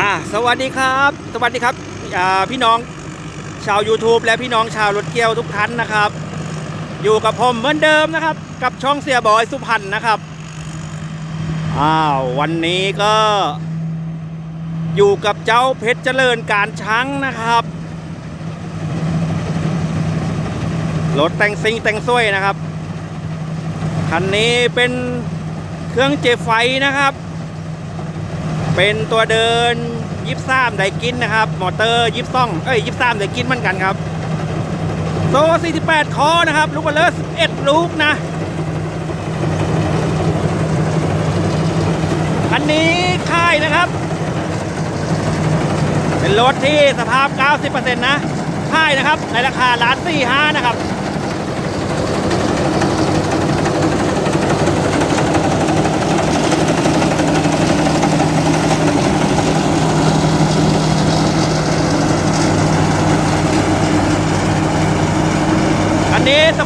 อ่าสวัสดีครับ สวัสดีครับอ่าพี่น้องชาว YouTube และพี่น้องชาวรถเกียวทุกท่านนะครับ อยู่กับผมเหมือนเดิมนะครับ กับช่องเสียบอยสุพรรณนะครับอ้าววันนี้ก็อยู่กับเจ้าเพชรเจริญการช้างนะครับรถแต่งซิงแต่งซ้วยนะครับคันนี้เป็นเครื่องเจไฟนะครับ เป็นตัวเดินยิบซ้ำไดกินนะครับ มอเตอร์ยิบซ่องเอ้ยยิบซ้ำไดกินเหมือนกันครับ โซ่48 คอนะครับ ลูกบอลเลอร์11 ลูกนะอันนี้ค่ายนะครับ เป็นรถที่สภาพ 90%นะค่ายนะครับ ในราคาล้านสี่ห้านะครับ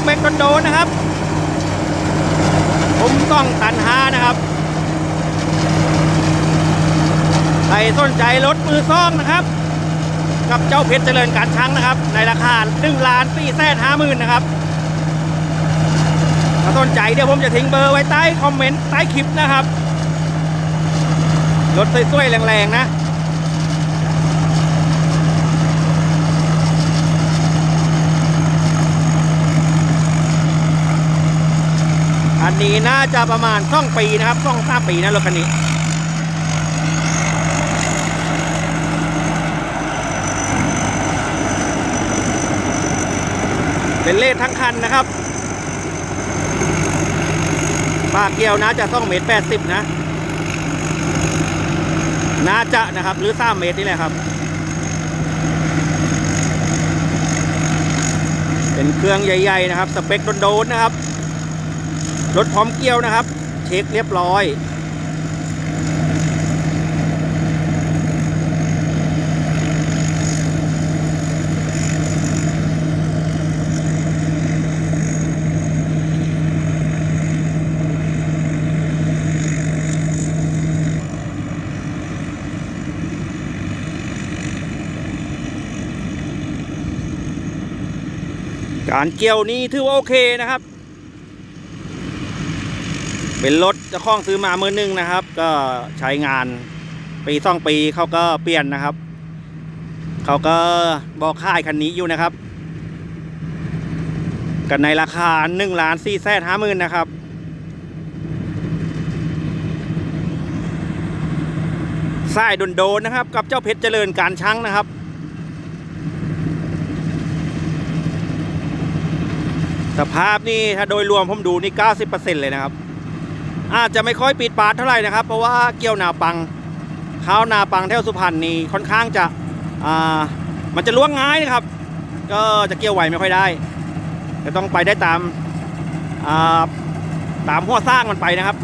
อันนี้สเปคโดนนะครับ ผมต้องตันหานะครับ ใครสนใจรถมือซ่องนะครับ กับเจ้าเพชรเจริญการช้างนะครับ ในราคา1ล้าน4แสนห้าหมื่นนะครับถ้าสนใจเดี๋ยวผมจะทิ้งเบอร์ไว้ใต้คอมเมนต์ใต้คลิปนะครับ รถสวยๆแรงๆนะ นี้น่าจะประมาณสองปีนะครับสองสามปีนะรถคันนี้เป็นเลขทั้งคันนะครับปากเกียวน่าจะต้องเมตรแปดสิบนะน่าจะนะครับ หรือสามเมตรนี่แหละครับ เป็นเครื่องใหญ่ ๆ นะครับ สเปคโดนๆนะครับ รถพร้อมเกี่ยวนะครับ เช็คเรียบร้อยการเกี่ยวนี้ถือว่าโอเคนะครับ เป็นรถเจ้าของซื้อมามือหนึงนะครับ ก็ใช้งานปีสองปีเขาก็เปลี่ยนนะครับ เขาก็บอกค่ายคันนี้อยู่นะครับ กันในราคา1ล้าน4แสนห้าหมื่นนะครับสายโดนนะครับ กับเจ้าเพชรเจริญการช้างนะครับ สภาพนี่ถ้าโดยรวมผมดูนี่ 90%เลยนะครับ อาจจะไม่ค่อยปิดปาดเท่าไหร่นะครับ เพราะว่าเกี่ยวนาปังข้าวนาปังแถวสุพรรณนี่ค่อนข้างจะอ่ามันจะล่วงง่ายนะครับ ก็จะเกี่ยวไหวไม่ค่อยได้จะต้องไปได้ตามอ่าตามหัวสร้างมันไปนะครับ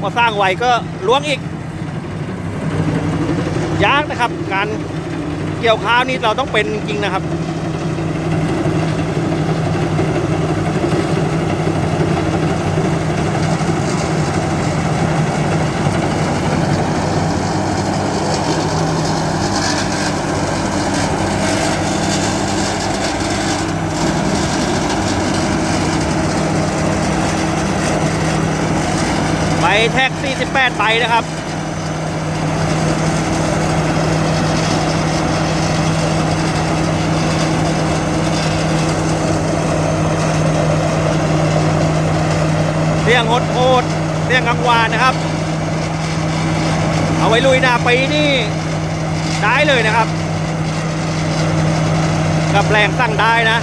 หัวสร้างไหวก็ล้วงอีกยากนะครับ การเกี่ยวข้าวนี่เราต้องเป็นจริงนะครับ แท็ก 48 ไปนะครับ เรียงโหดโหดเรียงกังวานนะครับ เอาไว้ลุยหน้าปีนี่ได้เลยนะครับ กับแรงสั่งได้นะ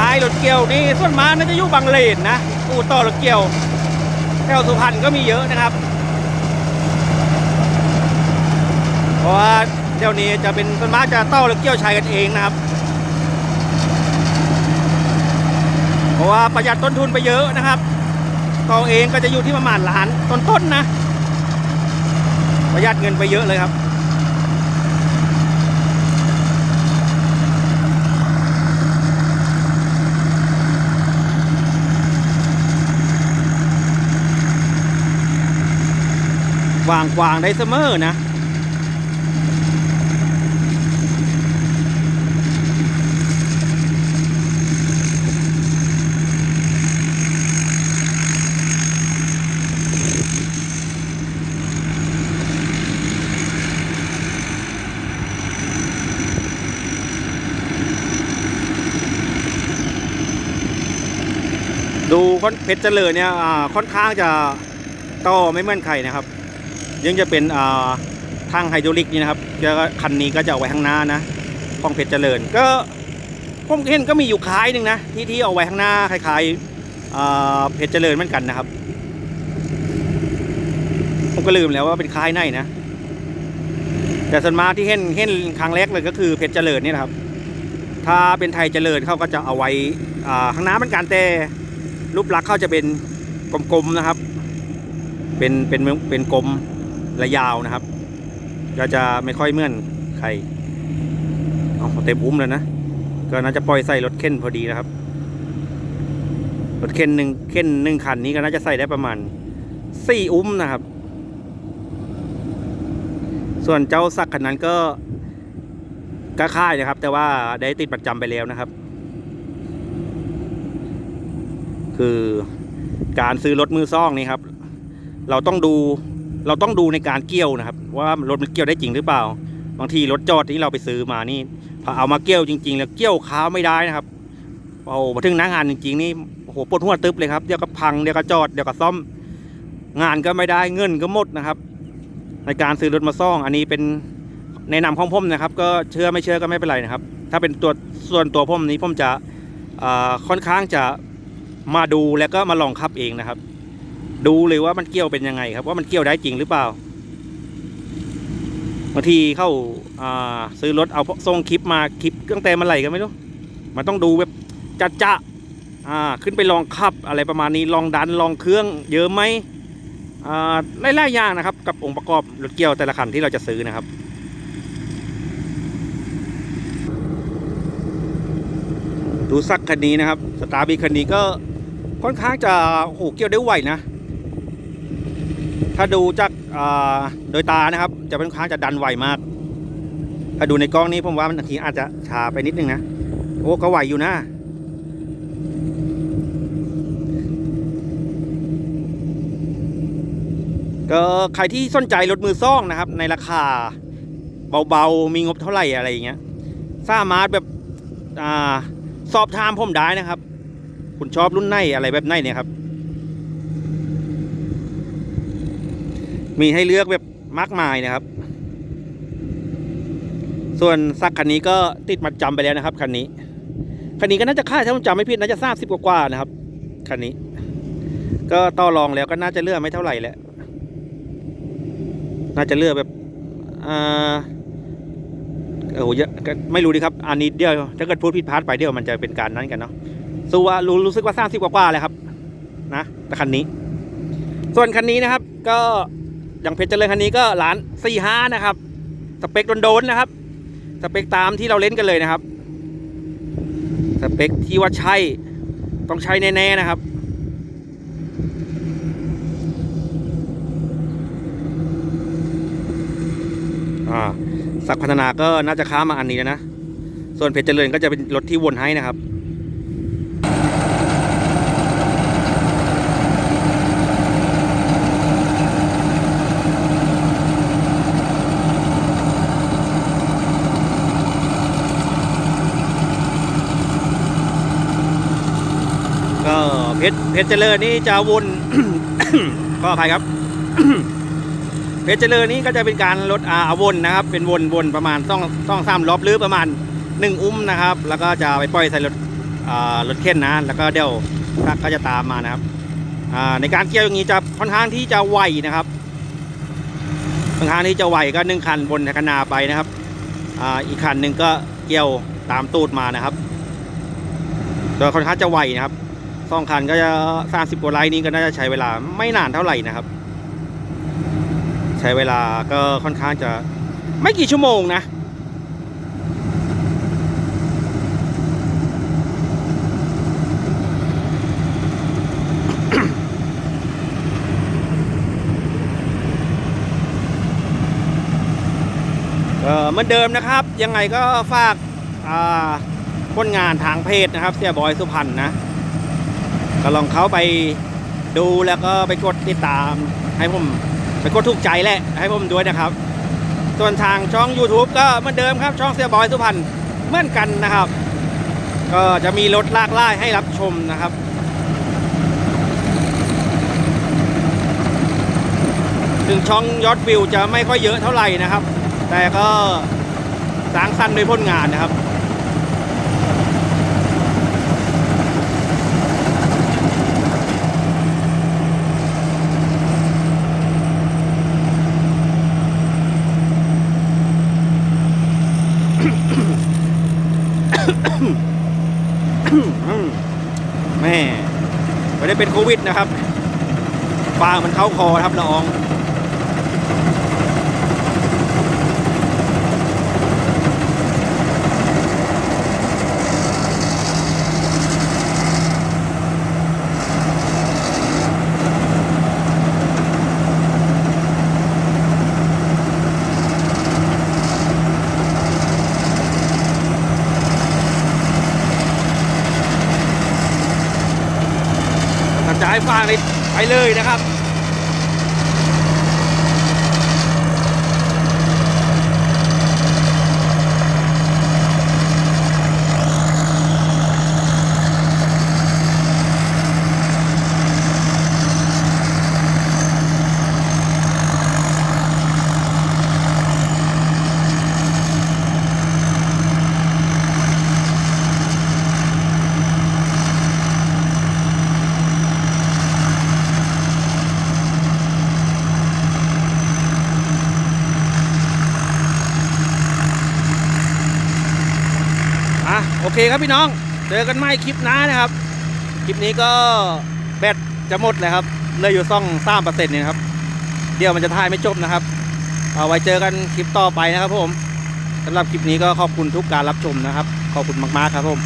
ท้ายรถเกี่ยวนี่ส่วนมากน่าจะอยู่บางเลนนะอู่ต่อรถเกี่ยวแถวสุพรรณก็มีเยอะนะครับ เพราะว่าเดี๋ยวนี้จะเป็นส่วนมากจะต่อรถเกี่ยวใช้กันเองนะครับ เพราะว่าประหยัดต้นทุนไปเยอะนะครับต่อเองก็จะอยู่ที่ประมาณล้านต้นๆนะประหยัดเงินไปเยอะเลยครับ วางวางได้เสมอนะดูค่อนเพชรเจริญเนี่ยค่อนข้างจะต่อไม่เหมือนใครนะครับ ยังจะเป็นทางไฮดรอลิกนี่นะครับแล้วก็คันนี้ก็จะเอาไว้ข้างหน้านะของเพชรเจริญ ก็ผมเห็นก็มีอยู่คล้ายหนึ่งนะที่ที่เอาไว้ข้างหน้าคล้ายๆเพชรเจริญเหมือนกันนะครับ ผมก็ลืมแล้วว่าเป็นคล้ายไหนนะ แต่ส่วนมากที่เห็นเห็นครั้งแรกเลยก็คือเพชรเจริญนี่นะครับ ถ้าเป็นไทยเจริญเขาก็จะเอาไว้ข้างหน้าเหมือนกันแต่รูปลักษณ์เขาจะเป็นกลมๆนะครับ เป็นเป็นเป็นกลม และยาวนะครับ ก็จะไม่ค่อยเมื่อนใครเอาเต็มอุ้มแล้วนะ ก็น่าจะปล่อยใส่รถเข็นพอดีนะครับ รถเข็นหนึ่งเข็นหนึ่งคันนี้ก็น่าจะใส่ได้ประมาณสี่อุ้มนะครับ ส่วนเจ้าสักคันนั้นก็ก็ค่ายนะครับ แต่ว่าได้ติดประจำไปแล้วนะครับ คือการซื้อรถมือซ่องนี่ครับ เราต้องดู เราต้องดูในการเกี่ยวนะครับ ว่ารถมันเกี่ยวได้จริงหรือเปล่า บางทีรถจอดที่เราไปซื้อมานี่พอเอามาเกี่ยวจริง ๆ แล้วเกี่ยวค้าไม่ได้นะครับโอ้มาถึงหน้างานจริง ๆ นี่โอ้โหปวดหัวตึ๊บเลยครับเดี๋ยวก็พังเดี๋ยวก็จอดเดี๋ยวก็ซ่อมงานก็ไม่ได้เงินก็หมดนะครับ ในการซื้อรถมาซ่อง อันนี้เป็นแนะนำของผมนะครับ ก็เชื่อไม่เชื่อก็ไม่เป็นไรนะครับ ถ้าเป็นตัวส่วนตัวผมนี้ผมจะค่อนข้างจะมาดูแล้วก็มาลองขับเองนะครับ ดูเลยว่ามันเกี่ยวเป็นยังไงครับ ว่ามันเกี่ยวได้จริงหรือเปล่าบางทีเข้าาซื้อรถเอาส่งคลิปมาคลิปตั้งแต่มื่อไหร่ก็ไม่รู้มันต้องดูแบบจัดจะอ่าขึ้นไปลองขับอะไรประมาณนี้ลองดันลองเครื่อง เยอะไหมอ่าหลายๆอย่างนะครับ กับองค์ประกอบรถเกี่ยวแต่ละคันที่เราจะซื้อนะครับดูสักคันนี้นะครับสตาร์บีคันนี้ก็ค่อนข้างจะโอ้โหเกี่ยวได้ไวนะ ถ้าดูจากโดยตานะครับ จะเป็นอนข้างจะดันไวมาก ถ้าดูในกล้องนี้ผมว่ามันบางทีอาจจะช้าไปนิดนึงนะ โอ้ก็ไหวอยู่นะก็ใครที่สนใจรถมือซ่องนะครับ ในราคาเบาๆ มีงบเท่าไหร่อะไรอย่างเงี้ยสามารถแบบอ่าสอบถามผมได้นะครับ คุณชอบรุ่นไหนอะไรแบบไหนเนี่ยครับ มีให้เลือกแบบมากมายนะครับ ส่วนซักคันนี้ก็ติดมัดจำไปแล้วนะครับคันนี้คันนี้ก็น่าจะค่าถ้าผมจำไม่ผิดน่าจะสามสิบกว่านะครับคันนี้ ก็ต่อรองแล้วก็น่าจะเลือกไม่เท่าไหร่แหละน่าจะเลือกแบบอ่าโอ้โหไม่รู้ดีครับ อันนี้เดียวถ้าเกิดพูดผิดพลาดไปเดียวมันจะเป็นการนั้นกันเนาะสู้ว่ารู้รู้สึกว่าสร้างสิบกว่าเลยครับ นะแต่คันนี้ ส่วนคันนี้นะครับ ก็ อย่างเพชรเจริญคันนี้ก็ล้านสี่ห้านะครับ สเปคโดนๆนะครับ สเปคตามที่เราเล่นกันเลยนะครับ สเปคที่ว่าใช่ต้องใช้แน่ๆนะครับอ่าสักพัฒนาก็น่าจะค้ามาอันนี้แล้วนะ ส่วนเพชรเจริญก็จะเป็นรถที่วนให้นะครับ ก็ เพชรเพชรเจริญนี่จะวน ก็อภัยครับ เพชรเจริญนี่ก็จะเป็นการลดอาวนนะครับ เป็นวนวนประมาณต้องต้องสามรอบหรือประมาณหนึ่งอุ้มนะครับ แล้วก็จะไปปล่อยใส่รถรถเข็นนะ แล้วก็เดี๋ยวรักก็จะตามมานะครับในการเกี่ยวอย่างนี้จะค่อนข้างที่จะไวนะครับค่อนข้างที่จะไวก็หนึ่งคันบนคนาไปนะครับออีกคันหนึ่งก็เกี่ยวตามตูดมานะครับก็ค่อนข้างจะไวนะครับ สองคันก็จะสามสิบกว่าไลน์นี้ก็น่าจะใช้เวลาไม่นานเท่าไหร่นะครับ ใช้เวลาก็ค่อนข้างจะไม่กี่ชั่วโมงนะเหมือนเดิมนะครับ ยังไงก็ฝากอ่าผลงานทางเพจนะครับ เสียบอยสุพรรณนะ ก็ลองเข้าไปดูแล้วก็ไปกดติดตาม ให้ผมไปกดถูกใจแหละ ให้ผมด้วยนะครับ ส่วนทางช่อง YouTube ก็เหมือนเดิมครับช่องเสียบอยสุพรรณเหมือนกันนะครับ ก็จะมีรถลากไล่ให้รับชมนะครับถึงช่องยอดวิวจะไม่ค่อยเยอะเท่าไหร่นะครับ แต่ก็สร้างสรรค์ด้วยผลงานนะครับ แม่ไม่ได้เป็นโควิดนะครับปลามันเข้าคอครับละออง ฟางเลยไปเลยนะครับ เคครับพี่น้อง เจอกันใหม่คลิปหน้านะครับ คลิปนี้ก็แบตจะหมดเลยครับเหลยอยู่ซ่องสามเปอร์เซ็นต์เนี่ยครับ เดี๋ยวมันจะถ่ายไม่จบนะครับ เอาไว้เจอกันคลิปต่อไปนะครับผมสำหรับคลิปนี้ก็ขอบคุณทุกการรับชมนะครับ ขอบคุณมากๆครับผม